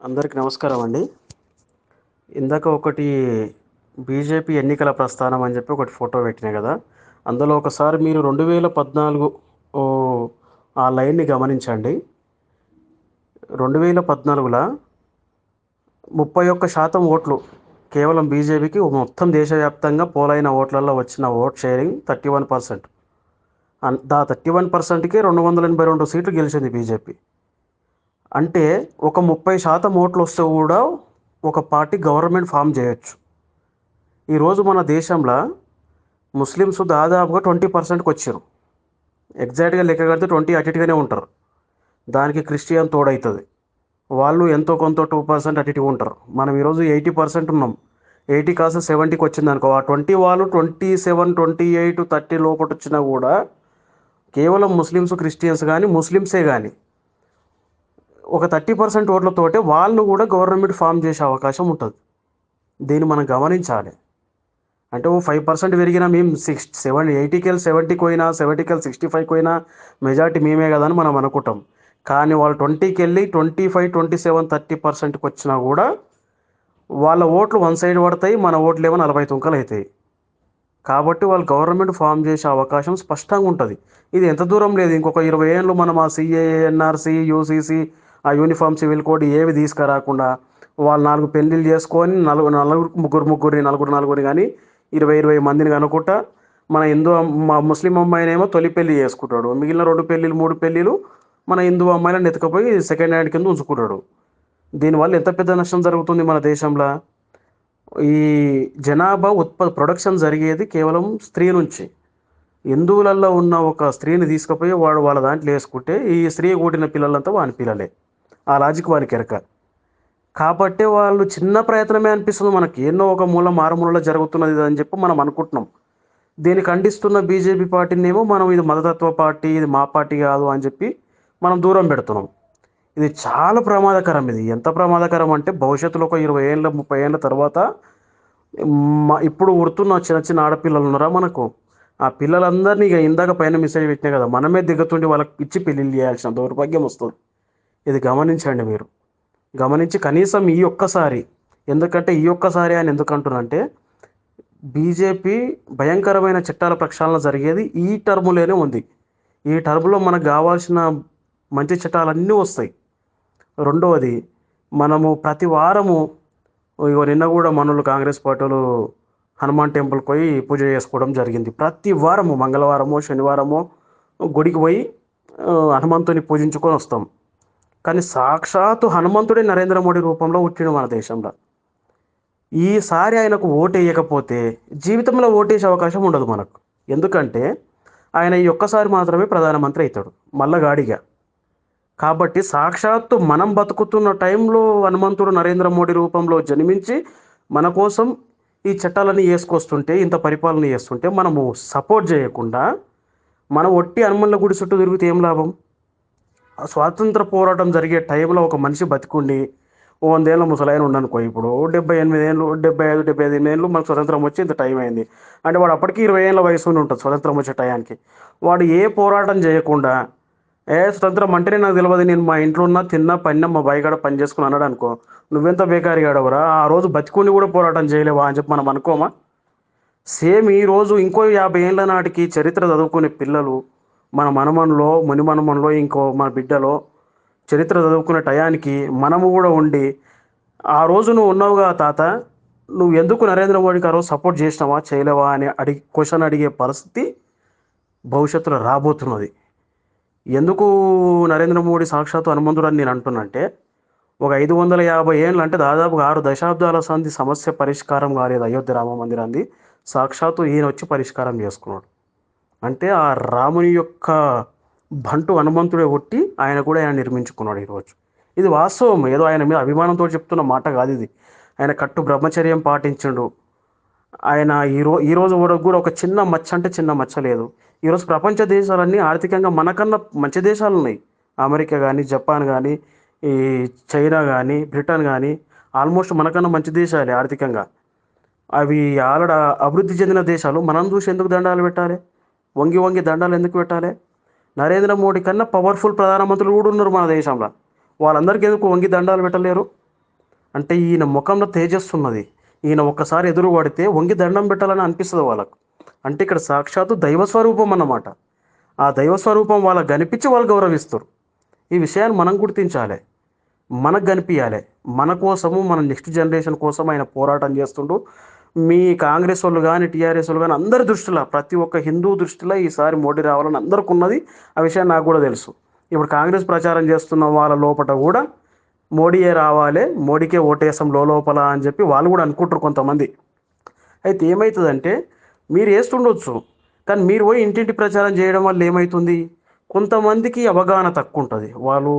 అందరికి నమస్కారం అండి. ఇందాక ఒకటి బీజేపీ ఎన్నికల ప్రస్థానం అని చెప్పి ఒకటి ఫోటో పెట్టినా కదా అందులో ఒకసారి మీరు రెండు వేల పద్నాలుగు ఓ, ఆ లైన్ని గమనించండి. రెండు వేల పద్నాలుగులో ముప్పై ఒక్క శాతం ఓట్లు కేవలం బీజేపీకి మొత్తం దేశవ్యాప్తంగా పోలైన ఓట్లలో వచ్చిన vote sharing thirty one percent. దా థర్టీ వన్ పర్సెంట్కి రెండు వందల ఎనభై రెండు సీట్లు గెలిచింది బీజేపీ. అంటే ఒక ముప్పై శాతం ఓట్లు వస్తే కూడా ఒక పార్టీ గవర్నమెంట్ ఫామ్ చేయొచ్చు. ఈరోజు మన దేశంలో ముస్లిమ్స్ దాదాపుగా ట్వంటీ పర్సెంట్కి వచ్చారు. ఎగ్జాక్ట్గా లెక్క కడితే ట్వంటీ అటు ఉంటారు. దానికి క్రిస్టియన్ తోడవుతుంది వాళ్ళు ఎంతో కొంత టూ పర్సెంట్ అటు ఉంటారు. మనం ఈరోజు ఎయిటీ పర్సెంట్ ఉన్నాం. ఎయిటీ కాస్త సెవెంటీకి వచ్చింది అనుకో ఆ ట్వంటీ వాళ్ళు twenty seven twenty eight thirty లోపల వచ్చినా కూడా కేవలం ముస్లిమ్స్ క్రిస్టియన్స్ కానీ ముస్లిమ్సే కానీ ఒక థర్టీ పర్సెంట్ ఓట్లతోటే వాళ్ళు కూడా గవర్నమెంట్ ఫామ్ చేసే అవకాశం ఉంటుంది. దీన్ని మనం గమనించాలి. అంటే ఓ ఫైవ్ పర్సెంట్ పెరిగినా మేము సిక్స్ సెవెన్ ఎయిటీకెళ్ళి సెవెంటీకి పోయినా సెవెంటీకెళ్ళి సిక్స్టీ ఫైవ్కి పోయినా మెజార్టీ మేమే కదా అని మనం అనుకుంటాం. కానీ వాళ్ళు ట్వంటీకి వెళ్ళి twenty five twenty seven thirty పర్సెంట్కి వచ్చినా కూడా వాళ్ళ ఓట్లు వన్ సైడ్ పడతాయి మన ఓట్లు ఏమో నలభై తుంకలు అవుతాయి కాబట్టి వాళ్ళు గవర్నమెంట్ ఫామ్ చేసే అవకాశం స్పష్టంగా ఉంటుంది. ఇది ఎంత దూరం లేదు. ఇంకొక ఇరవై ఏళ్ళు మనం ఆ సిఏఎన్ఆర్సి యూసీసీ ఆ యూనిఫామ్ సివిల్ కోడ్ ఏవి తీసుకురాకుండా వాళ్ళు నాలుగు పెళ్ళిళ్ళు చేసుకొని నలుగురు నలుగురు ముగ్గురు ముగ్గురిని నలుగురు నలుగురిని కానీ ఇరవై ఇరవై మందిని కనుక్కుంటా మన హిందూ మా ముస్లిం అమ్మాయినేమో తొలి పెళ్ళి చేసుకుంటాడు. మిగిలిన రెండు పెళ్ళిళ్ళు మూడు పెళ్ళిళ్ళు మన హిందూ అమ్మాయిలను ఎత్తుకపోయి సెకండ్ హ్యాండ్ కింద ఉంచుకుంటాడు. దీనివల్ల ఎంత పెద్ద నష్టం జరుగుతుంది మన దేశంలో? ఈ జనాభా ఉత్పత్తి ప్రొడక్షన్ జరిగేది కేవలం స్త్రీ నుంచి. హిందువులలో ఉన్న ఒక స్త్రీని తీసుకుపోయి వాడు వాళ్ళ దాంట్లో వేసుకుంటే ఈ స్త్రీ కూడిన పిల్లలంతా వాని పిల్లలే. ఆ లాజిక్ వానికి ఎరక. కాబట్టి వాళ్ళు చిన్న ప్రయత్నమే అనిపిస్తుంది మనకి. ఎన్నో ఒక మూల మారుమూలలో జరుగుతున్నది అని చెప్పి మనం అనుకుంటున్నాం. దీన్ని ఖండిస్తున్న బీజేపీ పార్టీని ఏమో మనం ఇది మతతత్వ పార్టీ ఇది మా పార్టీ కాదు అని చెప్పి మనం దూరం పెడుతున్నాం. ఇది చాలా ప్రమాదకరం ఇది. ఎంత ప్రమాదకరం అంటే భవిష్యత్తులో ఒక ఇరవై ఏళ్ళ ముప్పై ఏళ్ళ తర్వాత ఇప్పుడు ఉడుతున్న చిన్న చిన్న ఆడపిల్లలు ఉన్నారా మనకు? ఆ పిల్లలందరినీ ఇక ఇందాక పైన మెసేజ్ పెట్టినా కదా మనమే దిగుతుండి వాళ్ళకి ఇచ్చి పెళ్ళిళ్ళు చేయాల్సిన దౌర్భాగ్యం వస్తుంది. ఇది గమనించండి మీరు. గమనించి కనీసం ఈ ఒక్కసారి ఎందుకంటే ఈ ఒక్కసారి అని ఎందుకంటున్నంటే బీజేపీ భయంకరమైన చట్టాల ప్రక్షాళన జరిగేది ఈ టర్ములోనే ఉంది. ఈ టర్ములో మనకు కావాల్సిన మంచి చట్టాలన్నీ వస్తాయి. రెండవది మనము ప్రతి వారము ఇగో నిన్న కూడా మనలు కాంగ్రెస్ పార్టీలు హనుమాన్ టెంపుల్కి పోయి పూజ చేసుకోవడం జరిగింది. ప్రతి వారము మంగళవారమో శనివారమో గుడికి పోయి హనుమంతుని పూజించుకొని వస్తాం. కానీ సాక్షాత్తు హనుమంతుడే నరేంద్ర మోడీ రూపంలో ఉట్టిడు మన దేశంలో. ఈసారి ఆయనకు ఓటు వేయకపోతే జీవితంలో ఓటేసే అవకాశం ఉండదు మనకు. ఎందుకంటే ఆయన ఈ ఒక్కసారి మాత్రమే ప్రధానమంత్రి అవుతాడు మల్లగాడిగా. కాబట్టి సాక్షాత్తు మనం బతుకుతున్న టైంలో హనుమంతుడు నరేంద్ర మోడీ రూపంలో జన్మించి మన కోసం ఈ చట్టాలన్నీ వేసుకొస్తుంటే ఇంత పరిపాలన చేస్తుంటే మనము సపోర్ట్ చేయకుండా మనం ఒట్టి హనుమన్ల గుడి చుట్టూ తిరిగితే ఏం లాభం? స్వాతంత్ర పోరాటం జరిగే టైంలో ఒక మనిషి బతికుండి ఓ వందేళ్ళ ముసలాయన ఉండనుకో ఇప్పుడు. డెబ్బై ఎనిమిది ఏళ్ళు డెబ్బై ఐదు డెబ్బై ఐదు ఏళ్ళు మనకు స్వతంత్రం వచ్చి ఇంత టైం అయింది. అంటే వాడు అప్పటికి ఇరవై ఏళ్ళ వయసు ఉంటుంది స్వతంత్రం వచ్చే టయానికి. వాడు ఏ పోరాటం చేయకుండా ఏ స్వతంత్రం అంటేనే నాకు తెలియదు నేను మా ఇంట్లో ఉన్న తిన్నా పన్నా మా బయగాడ పని చేసుకుని అన్నాడు అనుకో నువ్వెంత బేకారి ఆ రోజు బతికుండి కూడా పోరాటం చేయలేవా అని చెప్పి మనం అనుకోమా? సేమ్ ఈ రోజు ఇంకో యాభై ఏళ్ళ నాటికి చరిత్ర చదువుకునే పిల్లలు మన మనమన్లో ముని మనమన్లో ఇంకో మన బిడ్డలో చరిత్ర చదువుకునే టయానికి మనము కూడా ఉండి ఆ రోజు నువ్వు ఉన్నావుగా తాత నువ్వు ఎందుకు నరేంద్ర మోడీకి ఆ రోజు సపోర్ట్ చేసినావా చేయలేవా అని అడిగి క్వశ్చన్ అడిగే పరిస్థితి భవిష్యత్తులో రాబోతున్నది. ఎందుకు నరేంద్ర మోడీ సాక్షాత్తు హనుమంతుడు అని నేను అంటున్నంటే ఒక ఐదు వందల యాభై ఏళ్ళు అంటే దాదాపు ఆరు దశాబ్దాల సంధి సమస్య పరిష్కారం కాలేదు అయోధ్య రామ మందిరాన్ని సాక్షాత్తు ఈయన వచ్చి పరిష్కారం చేసుకున్నాడు. అంటే ఆ రాముని యొక్క బంటు హనుమంతుడే కొట్టి ఆయన కూడా ఆయన నిర్మించుకున్నాడు ఈరోజు. ఇది వాస్తవం. ఏదో ఆయన మీద అభిమానంతో చెప్తున్న మాట కాదు ఇది. ఆయన కట్టు బ్రహ్మచర్యం పాటించిండు. ఆయన ఈరో ఈరోజు ఈ రోజు వరకు కూడా ఒక చిన్న మచ్చ అంటే చిన్న మచ్చ లేదు. ఈరోజు ప్రపంచ దేశాలన్నీ ఆర్థికంగా మనకన్నా మంచి దేశాలు ఉన్నాయి. అమెరికా కానీ జపాన్ కానీ ఈ చైనా కానీ బ్రిటన్ కానీ ఆల్మోస్ట్ మనకన్నా మంచి దేశాలే ఆర్థికంగా. అవి ఆల్రెడీ అభివృద్ధి చెందిన దేశాలు. మనం చూసి ఎందుకు దండాలు పెట్టాలి? వంగి వంగి దండాలు ఎందుకు పెట్టాలి? నరేంద్ర మోడీ కన్నా పవర్ఫుల్ ప్రధానమంత్రులు కూడా ఉన్నారు మన దేశంలో. వాళ్ళందరికీ ఎందుకు వంగి దండాలు పెట్టలేరు? అంటే ఈయన ముఖంలో తేజస్సున్నది ఈయన ఒక్కసారి ఎదురు పడితే వంగి దండం పెట్టాలని అనిపిస్తుంది వాళ్ళకు. అంటే ఇక్కడ సాక్షాత్తు దైవ స్వరూపం అన్నమాట. ఆ దైవ స్వరూపం వాళ్ళకి కనిపించి వాళ్ళు గౌరవిస్తారు. ఈ విషయాన్ని మనం గుర్తించాలి. మనకు కనిపించాలి. మన కోసము మన నెక్స్ట్ జనరేషన్ కోసం ఆయన పోరాటం చేస్తుండు. మీ కాంగ్రెస్ వాళ్ళు కానీ టీఆర్ఎస్ వాళ్ళు కానీ అందరి దృష్టిలో ప్రతి ఒక్క హిందూ దృష్టిలో ఈసారి మోడీ రావాలని అందరికి ఉన్నది ఆ విషయం నాకు కూడా తెలుసు. ఇప్పుడు కాంగ్రెస్ ప్రచారం చేస్తున్న వాళ్ళ లోపల కూడా మోడీయే రావాలి మోడీకే ఓటేసం లోపల అని చెప్పి వాళ్ళు కూడా అనుకుంటారు కొంతమంది. అయితే ఏమవుతుందంటే మీరు వేస్తుండొచ్చు కానీ మీరు పోయి ఇంటింటి ప్రచారం చేయడం వల్ల ఏమవుతుంది కొంతమందికి అవగాహన తక్కువ ఉంటుంది వాళ్ళు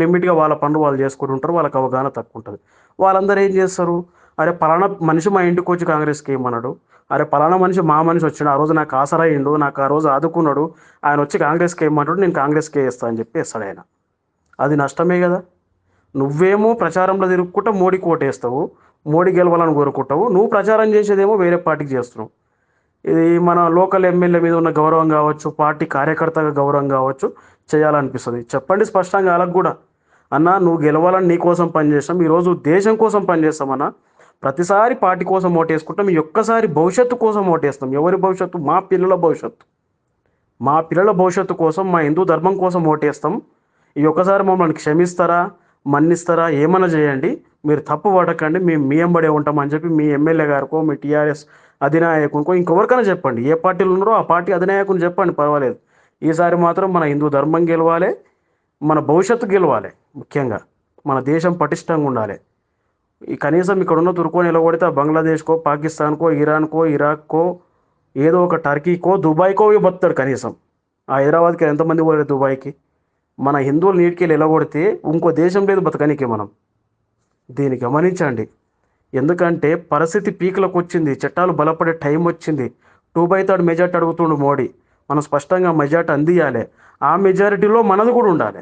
లిమిట్గా వాళ్ళ పనులు వాళ్ళు చేసుకుంటూ ఉంటారు వాళ్ళకి అవగాహన తక్కువ ఉంటుంది వాళ్ళందరూ ఏం చేస్తారు? అరే పలానా మనిషి మా ఇంటికి వచ్చి కాంగ్రెస్కి ఏమన్నాడు? అరే పలానా మనిషి మా మనిషి వచ్చాడు ఆ రోజు నాకు ఆసరయ్యిండు నాకు ఆ రోజు ఆదుకున్నాడు ఆయన వచ్చి కాంగ్రెస్కి ఏమంటాడు నేను కాంగ్రెస్కి వేస్తా అని చెప్పి వేస్తాడు ఆయన. అది నష్టమే కదా. నువ్వేమో ప్రచారంలో తిరుగుకుంటా మోడీకి ఓటేస్తావు మోడీ గెలవాలని కోరుకుంటావు నువ్వు ప్రచారం చేసేదేమో వేరే పార్టీకి చేస్తున్నావు. ఇది మన లోకల్ ఎమ్మెల్యే మీద ఉన్న గౌరవం కావచ్చు పార్టీ కార్యకర్తగా గౌరవం కావచ్చు చేయాలనిపిస్తుంది. చెప్పండి స్పష్టంగా వాళ్ళకు కూడా. అన్న నువ్వు గెలవాలని నీ కోసం పనిచేస్తాం ఈరోజు దేశం కోసం పనిచేస్తామన్నా ప్రతిసారి పార్టీ కోసం ఓటేసుకుంటాం ఈ ఒక్కసారి భవిష్యత్తు కోసం ఓటేస్తాం. ఎవరి భవిష్యత్తు? మా పిల్లల భవిష్యత్తు. మా పిల్లల భవిష్యత్తు కోసం మా హిందూ ధర్మం కోసం ఓటేస్తాం. ఈ ఒక్కసారి మమ్మల్ని క్షమిస్తారా? మన్నిస్తారా? ఏమైనా చేయండి. మీరు తప్పు పడకండి. మేము మీ ఎంబడే ఉంటామని చెప్పి మీ ఎమ్మెల్యే గారికో మీ టీఆర్ఎస్ అధినాయకునికో ఇంకొవరికైనా చెప్పండి. ఏ పార్టీలు ఉన్నారో ఆ పార్టీ అధినాయకుని చెప్పండి పర్వాలేదు. ఈసారి మాత్రం మన హిందూ ధర్మం గెలవాలి మన భవిష్యత్తు గెలవాలి ముఖ్యంగా మన దేశం పటిష్టంగా ఉండాలి. కనీసం ఇక్కడ ఉన్న తుర్కో నిలబడితే బంగ్లాదేశ్కో పాకిస్తాన్కో ఇరాన్కో ఇరాక్కో ఏదో ఒక టర్కీకో దుబాయ్కో పోయి బతాడు కనీసం. ఆ హైదరాబాద్కి ఎంతమంది పోయారు దుబాయ్కి? మన హిందువులు నీటికి వెళ్ళి ఎలగొడితే ఇంకో దేశం లేదు బతకనికి మనం. దీన్ని గమనించండి. ఎందుకంటే పరిస్థితి పీకులకు వచ్చింది. చట్టాలు బలపడే టైం వచ్చింది. టూ బై థర్డ్ మెజార్టీ అడుగుతుండు మోడీ. మనం స్పష్టంగా మెజార్టీ అందియాలి. ఆ మెజారిటీలో మనది కూడా ఉండాలి.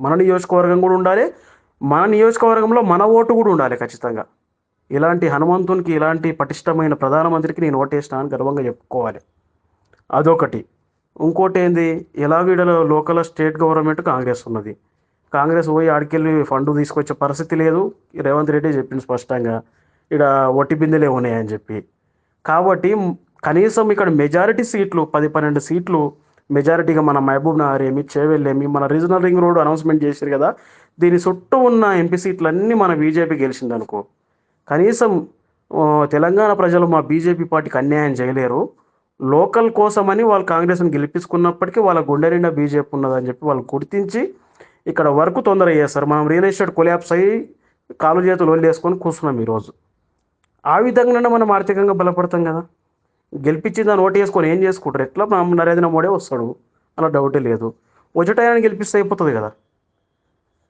మన నియోజకవర్గం కూడా ఉండాలి. మన నియోజకవర్గంలో మన ఓటు కూడా ఉండాలి ఖచ్చితంగా. ఇలాంటి హనుమంతునికి ఇలాంటి పటిష్టమైన ప్రధానమంత్రికి నేను ఓటేసిన అని గర్వంగా చెప్పుకోవాలి. అదొకటి. ఇంకోటి ఏంది? ఎలాగీడలో లోకల్ స్టేట్ గవర్నమెంట్ కాంగ్రెస్ ఉన్నది. కాంగ్రెస్ పోయి ఆడికెళ్ళి ఫండ్ తీసుకొచ్చే పరిస్థితి లేదు. రేవంత్ రెడ్డి చెప్పింది స్పష్టంగా. ఇక్కడ ఒట్టి బిందెలే ఉన్నాయని చెప్పి. కాబట్టి కనీసం ఇక్కడ మెజారిటీ సీట్లు పది పన్నెండు సీట్లు మెజారిటీగా మన మహబూబ్ నగర్ ఏమి చేవెళ్ళేమి మన రీజనల్ రింగ్ రోడ్ అనౌన్స్మెంట్ చేశారు కదా దీని చుట్టూ ఉన్న ఎంపీ సీట్లన్నీ మన బీజేపీ గెలిచిందనుకో. కనీసం తెలంగాణ ప్రజలు మా బీజేపీ పార్టీకి అన్యాయం చేయలేరు. లోకల్ కోసమని వాళ్ళు కాంగ్రెస్ని గెలిపించుకున్నప్పటికీ వాళ్ళ గుండె నిండా బీజేపీ ఉన్నదని చెప్పి వాళ్ళు గుర్తించి ఇక్కడ వరకు తొందర చేస్తారు మనం రియల్ ఎస్టేట్ కొలాప్స్ అయ్యి కాలు చేతులు వదిలేసుకొని కూర్చున్నాం ఈరోజు. ఆ విధంగానే మనం ఆర్థికంగా బలపడతాం కదా. గెలిపించి దాన్ని ఓటు వేసుకొని ఏం చేసుకుంటారు? ఎట్లా నరేంద్ర మోడీ వస్తాడు? అలా డౌటే లేదు. వచ్చేటాయని గెలిపిస్తే అయిపోతుంది కదా.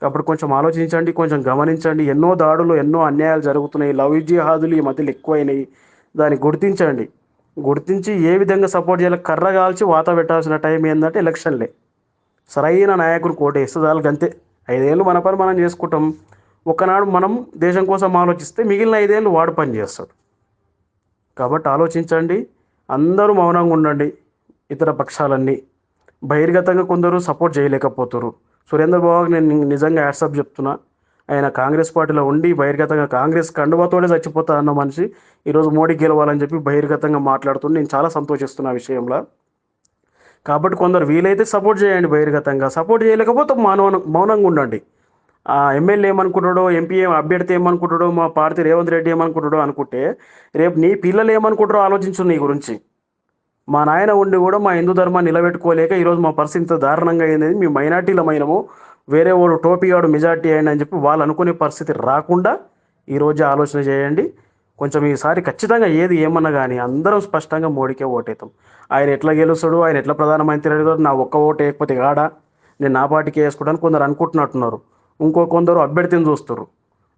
కాబట్టి కొంచెం ఆలోచించండి కొంచెం గమనించండి. ఎన్నో దాడులు ఎన్నో అన్యాయాలు జరుగుతున్నాయి. లవ్ జిహాదులు ఈ మధ్యలో ఎక్కువైనాయి. దాన్ని గుర్తించండి. గుర్తించి ఏ విధంగా సపోర్ట్ చేయాలి? కర్ర కాల్చి వాత పెట్టాల్సిన టైం ఏంటంటే ఎలక్షన్లే సరైన నాయకుడు కోట ఇస్తుంది అంతే. ఐదేళ్ళు మన పని మనం చేసుకుంటాం. ఒకనాడు మనం దేశం కోసం ఆలోచిస్తే మిగిలిన ఐదేళ్ళు వాడు పని చేస్తాడు. కాబట్టి ఆలోచించండి. అందరూ మౌనంగా ఉండండి. ఇతర పక్షాలన్నీ. బహిర్గతంగా కొందరు సపోర్ట్ చేయలేకపోతారు సురేంద్ర బాబుకి నేను నిజంగా యాడ్సప్ చెప్తున్నా. ఆయన కాంగ్రెస్ పార్టీలో ఉండి బహిర్గతంగా కాంగ్రెస్ కండువతోనే చచ్చిపోతా అన్న మనిషి ఈరోజు మోడీ గెలవాలని చెప్పి బహిర్గతంగా మాట్లాడుతుంది నేను చాలా సంతోషిస్తున్నా విషయంలో. కాబట్టి కొందరు వీలైతే సపోర్ట్ చేయండి బహిర్గతంగా. సపోర్ట్ చేయలేకపోతే మౌన మౌనంగా ఉండండి. ఆ ఎమ్మెల్యే ఏమనుకుంటాడో ఎంపీ అభ్యర్థి ఏమనుకుంటాడో మా పార్టీ రేవంత్ రెడ్డి ఏమనుకుంటాడో అనుకుంటే రేపు నీ పిల్లలు ఏమనుకుంటారో ఆలోచించు నీ గురించి. మా నాయన ఉండి కూడా మా హిందూ ధర్మాన్ని నిలబెట్టుకోలేక ఈరోజు మా పరిస్థితి దారుణంగా అయింది. మీ మైనార్టీలమైనము వేరే వాడు టోపీ వాడు మెజార్టీ అయ్యండి అని చెప్పి వాళ్ళు అనుకునే పరిస్థితి రాకుండా ఈరోజు ఆలోచన చేయండి. కొంచెం ఈసారి ఖచ్చితంగా ఏది ఏమన్నా కానీ అందరం స్పష్టంగా మోడీకే ఓటేతాం ఆయన ఎట్లా గెలుస్తాడు ఆయన ఎట్లా ప్రధానమంత్రి అవుతాడు నా ఒక్క ఓటు వేయకపోతే కాడా? నేను నా పార్టీకి వేసుకుంటాను కొందరు అనుకుంటున్నట్టున్నారు. ఇంకో కొందరు అభ్యర్థిని చూస్తారు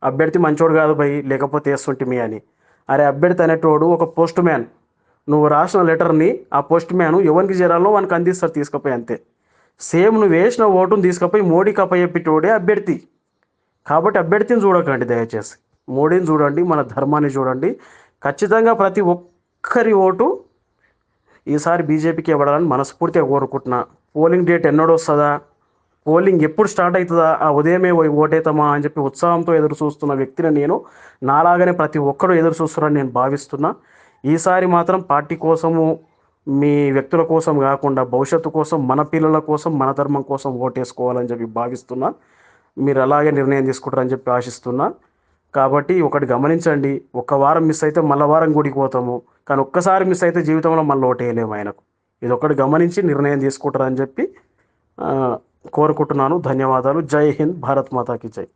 అభ్యర్థి మంచోడు కాదు భయ్ లేకపోతే వేస్తుంటిమి అని. అరే అభ్యర్థి అనేటోడు ఒక పోస్ట్ మ్యాన్. నువ్వు రాసిన లెటర్ని ఆ పోస్ట్ మ్యాన్ ఎవరికి చేరాలో వానికి అందిస్తారు తీసుకుపోయి అంతే. సేమ్ నువ్వు వేసిన ఓటును తీసుకుపోయి మోడీకి అప్పచెప్పేటోడే అభ్యర్థి. కాబట్టి అభ్యర్థిని చూడకండి దయచేసి. మోడీని చూడండి మన ధర్మాన్ని చూడండి. ఖచ్చితంగా ప్రతి ఒక్కరి ఓటు ఈసారి బీజేపీకి ఇవ్వడాలని మనస్ఫూర్తిగా కోరుకుంటున్నా. పోలింగ్ డేట్ ఎన్నడూ వస్తుందా? పోలింగ్ ఎప్పుడు స్టార్ట్ అవుతుందా? ఆ ఉదయమే పోయి ఓటేతామా అని చెప్పి ఉత్సాహంతో ఎదురు చూస్తున్న వ్యక్తిని నేను నాలాగానే ప్రతి ఒక్కరూ ఎదురు చూస్తున్నారని నేను భావిస్తున్నా. ఈసారి మాత్రం పార్టీ కోసము మీ వ్యక్తుల కోసం కాకుండా భవిష్యత్తు కోసం మన పిల్లల కోసం మన ధర్మం కోసం ఓటేసుకోవాలని చెప్పి భావిస్తున్నా. మీరు అలాగే నిర్ణయం తీసుకుంటారని చెప్పి ఆశిస్తున్నా. కాబట్టి ఒకటి గమనించండి ఒక్క వారం మిస్ అయితే మళ్ళీ వారం గుడికి పోతాము. కానీ ఒక్కసారి మిస్ అయితే జీవితంలో మళ్ళీ ఓటేయలేము ఆయనకు. ఇది ఒకటి గమనించి నిర్ణయం తీసుకుంటారని చెప్పి కోరుకుంటున్నాను. ధన్యవాదాలు. జై హింద్. భారత్ మాతాకి జై.